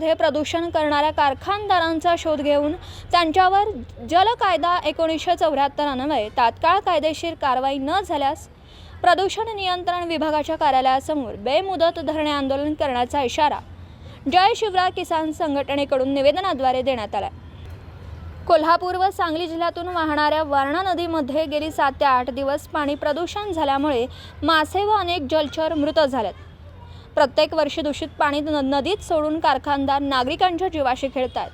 नदीमध्ये प्रदूषण करणाऱ्या कारखानदारांचा शोध घेऊन त्यांच्यावर जल कायदा एकोणीसशे चौऱ्याहत्तर अन्वये तात्काळ कायदेशीर कारवाई न झाल्यास प्रदूषण नियंत्रण विभागाच्या कार्यालयासमोर बेमुदत धरणे आंदोलन करण्याचा इशारा जय शिवराय किसान संघटनेकडून निवेदनाद्वारे देण्यात आला कोल्हापूर व सांगली जिल्ह्यातून वाहणाऱ्या वारणा नदीमध्ये गेली सात ते आठ दिवस पाणी प्रदूषण झाल्यामुळे मासे व अनेक जलचर मृत झालेत. प्रत्येक वर्षी दूषित पाणी न- नदीत सोडून कारखानदार नागरिकांच्या जीवाशी खेळतात.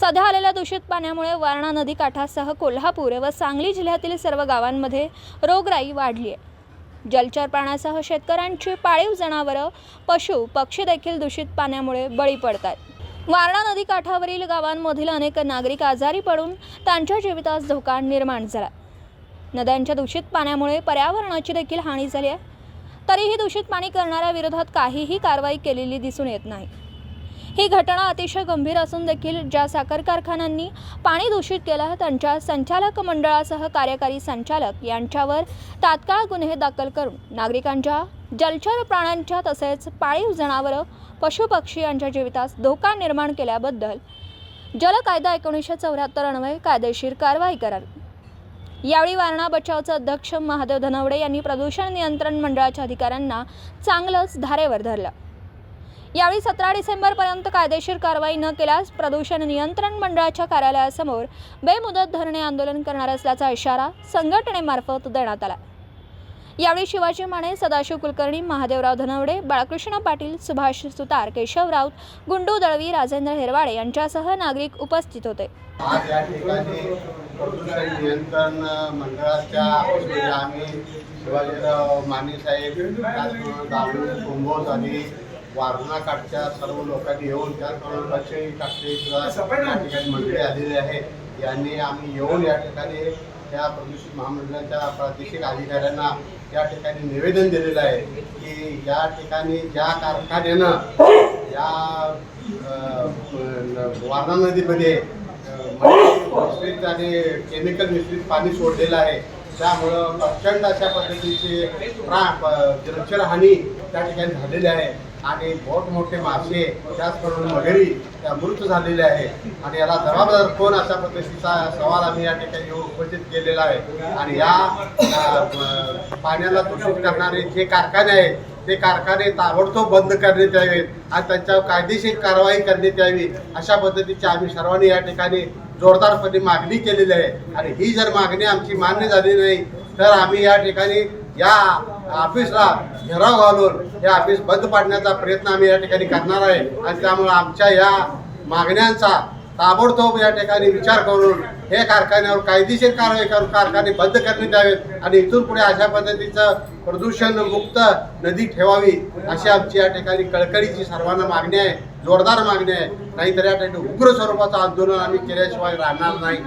सध्या आलेल्या दूषित पाण्यामुळे वारणा नदी काठासह कोल्हापूर व सांगली जिल्ह्यातील सर्व गावांमध्ये रोगराई वाढली आहे जलचर प्राण्यासह शेतकऱ्यांची पाळीव जनावरं पशु पक्षी देखील दूषित पाण्यामुळे बळी पडतात. वारणा नदी काठावरील गावांमधील अनेक नागरिक आजारी पडून त्यांच्या जीवितास धोका निर्माण झाला. नद्यांच्या दूषित पाण्यामुळे पर्यावरणाची देखील हानी झाली आहे. तरीही दूषित पाणी करणाऱ्या विरोधात काहीही कारवाई केलेली दिसून येत नाही. ही घटना अतिशय गंभीर असून देखील ज्या साखर कारखान्यांनी पाणी दूषित केलं त्यांच्या संचालक मंडळासह कार्यकारी संचालक यांच्यावर तात्काळ गुन्हे दाखल करून नागरिकांच्या जलचर प्राण्यांच्या तसेच पाळीव जनावरं पशुपक्षी यांच्या जीवितास धोका निर्माण केल्याबद्दल जल कायदा एकोणीसशे चौऱ्याहत्तर अन्वये कायदेशीर कारवाई करावी. यावेळी वारणा बचावचे अध्यक्ष महादेव धनवडे यांनी प्रदूषण नियंत्रण मंडळाच्या अधिकाऱ्यांना चांगलंच धारेवर धरलं. यावेळी सतरा डिसेंबरपर्यंत कायदेशीर कारवाई न केल्यास प्रदूषण नियंत्रण मंडळाच्या कार्यालयासमोर बेमुदत धरणे आंदोलन करणार असल्याचा इशारा संघटनेमार्फत देण्यात आला. यावेळी शिवाजी माने सदाशिव कुलकर्णी महादेवराव धनवडे बाळकृष्ण पाटील सुभाष सुतार केशव राऊत गुंडू दळवी राजेंद्र हेरवाडे यांच्यासह नागरिक उपस्थित होते. प्रदूषण नियंत्रण मंडळाच्या ऑफिसमध्ये आम्ही शिवाजीराव माने साहेब त्याचबरोबर दारू कुंभोज आणि वारणाकाठच्या सर्व लोकांनी येऊन त्याचबरोबर लक्ष्मी टाकले या ठिकाणी मंडळी आलेले आहेत यांनी आम्ही येऊन या ठिकाणी त्या प्रदूषित महामंडळाच्या प्रादेशिक अधिकाऱ्यांना या ठिकाणी निवेदन दिलेलं आहे की या ठिकाणी ज्या कारखान्यानं या वारणा नदीमध्ये मिश्रित आणि केमिकल मिश्रित पाणी सोडलेलं आहे. त्यामुळं प्रचंड अशा पद्धतीची जलचरहानी त्या ठिकाणी झालेली आहे. आणि मोठमोठे मासे त्याचबरोबर मगरी त्या मृत झालेले आहे. आणि याला जबाबदार कोण अशा पद्धतीचा सवाल आम्ही या ठिकाणी उपस्थित केलेला आहे. आणि या पाण्याला दूषित करणारे जे कारखाने आहेत ते कारखाने ताबडतोब बंद करण्यात यावेत आणि त्यांच्यावर कायदेशीर कारवाई करण्यात यावी अशा पद्धतीची आम्ही सर्वांनी या ठिकाणी जोरदारपणे मागणी केलेली आहे. आणि ही जर मागणी आमची मान्य झाली नाही तर आम्ही या ठिकाणी या ऑफिसला घेराव घालून हे ऑफिस बंद पाडण्याचा प्रयत्न आम्ही या ठिकाणी करणार आहे. आणि त्यामुळे आमच्या या मागण्यांचा ताबडतोब या ठिकाणी विचार करून हे कारखान्यावर कायदेशीर कारवाई करून कारखाने बंद करण्यात यावेत आणि इथून पुढे अशा पद्धतीचं प्रदूषण मुक्त नदी ठेवावी अशी आमची या ठिकाणी कळकळीची सर्वांना मागणी आहे जोरदार मागणी आहे. नाहीतर या ठिकाणी उग्र स्वरूपाचं आंदोलन आम्ही केल्याशिवाय राहणार नाही.